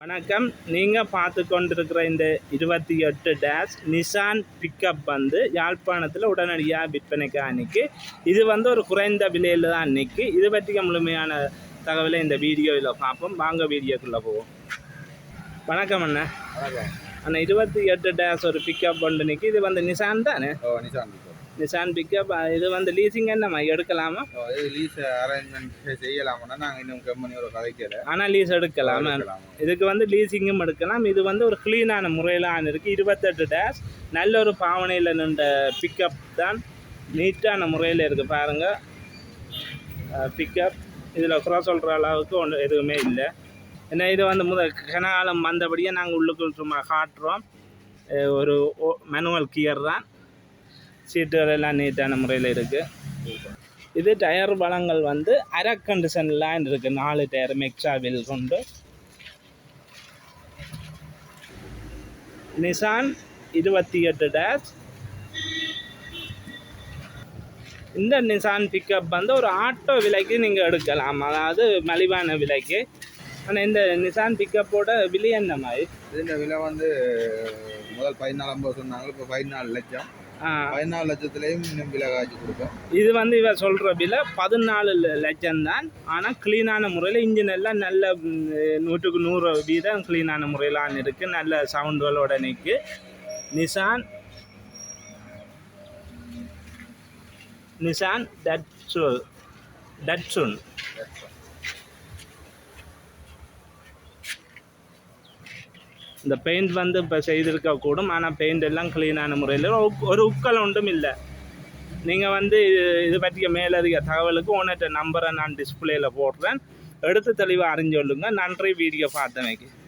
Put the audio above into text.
வணக்கம். நீங்கள் பார்த்து கொண்டிருக்கிற இந்த இருபத்தி எட்டு டேஷ் நிசான் பிக்கப் வந்து யாழ்ப்பாணத்தில் உடனடியாக விற்பனைக்கு அன்னைக்கு இது வந்து ஒரு குறைந்த விலையில் தான் அன்னைக்கு இது பற்றிய முழுமையான தகவலை இந்த வீடியோவில் பார்ப்போம். வாங்க வீடியோக்குள்ளே போவோம். வணக்கம் அண்ணா. வணக்கம். அண்ணா இருபத்தி எட்டு டேஷ் ஒரு பிக்கப் வந்து நிற்கி இது வந்து நிசான் தானே? ஓ நிசான் இப்போ நிசான் பிக்கப் இது வந்து லீசிங் என்னம்மா எடுக்கலாமா? இது லீஸ் அரேஞ்ச்மெண்ட் செய்யலாம்னா நாங்கள் இன்னும் கம்பெனியோட கதைக்கல ஆனால் லீஸ் எடுக்கலாமா? இதுக்கு வந்து லீசிங்கும் எடுக்கலாம். இது வந்து ஒரு க்ளீனான முறையிலான இருக்குது இருபத்தெட்டு டேஷ் நல்ல ஒரு பாவனையில் நின்ற பிக்கப் தான் நீட்டான முறையில் இருக்குது பாருங்கள் பிக்கப் இதில் குறை சொல்கிற அளவுக்கு ஒன்று எதுவுமே இல்லை. ஏன்னா இது வந்து முத கனகாலம் வந்தபடியே நாங்கள் உள்ளுக்குள் சும்மா காட்டுறோம். ஒரு மேனுவல் கியர் தான். சீட்டுகள் எல்லாம் நீட்டான முறையில் இருக்குது இது டயர் பலங்கள் வந்து அரை கண்டிஷன்லாம் இருக்குது நாலு டயர் மெக்ஸா வில் கொண்டு. நிசான் இருபத்தி எட்டு டேஷ் இந்த நிசான் பிக்கப் வந்து ஒரு ஆட்டோ விலைக்கு நீங்கள் எடுக்கலாம். அதாவது மலிவான விலைக்கு. ஆனால் இந்த நிசான் பிக்கப்போட விலை என்ன மாதிரி? இந்த விலை வந்து முதல் பதினாலு சொன்னாங்க. இப்போ பதினாலு லட்சம். பதினாலு லட்சத்துலேயும் இன்னும் விலை காய்ச்சி கொடுப்போம் இது வந்து இவ சொல்கிற விலை பதினாலு லட்சம் தான். ஆனால் க்ளீனான முறையில் இன்ஜின் எல்லாம் நல்ல நூற்றுக்கு நூறு வீதம் க்ளீனான முறையிலான இருக்குது நல்ல சவுண்டுகளோட நிற்கு நிசான் நிசான் டட்சு டட்சுன் இந்த பெயிண்ட் வந்து இப்போ செய்திருக்க கூடும். ஆனால் பெயிண்ட் எல்லாம் க்ளீனான முறையில் ஒரு உக்கல் ஒன்றும் இல்லை. நீங்கள் வந்து இது- இது பற்றிய மேலதிக தகவலுக்கு உன்னிட்ட நம்பரை நான் டிஸ்பிளேயில் போடுறேன். எடுத்து தெளிவாக அறிஞ்சொல்லுங்க. நன்றி வீடியோ பார்த்தமைக்கு.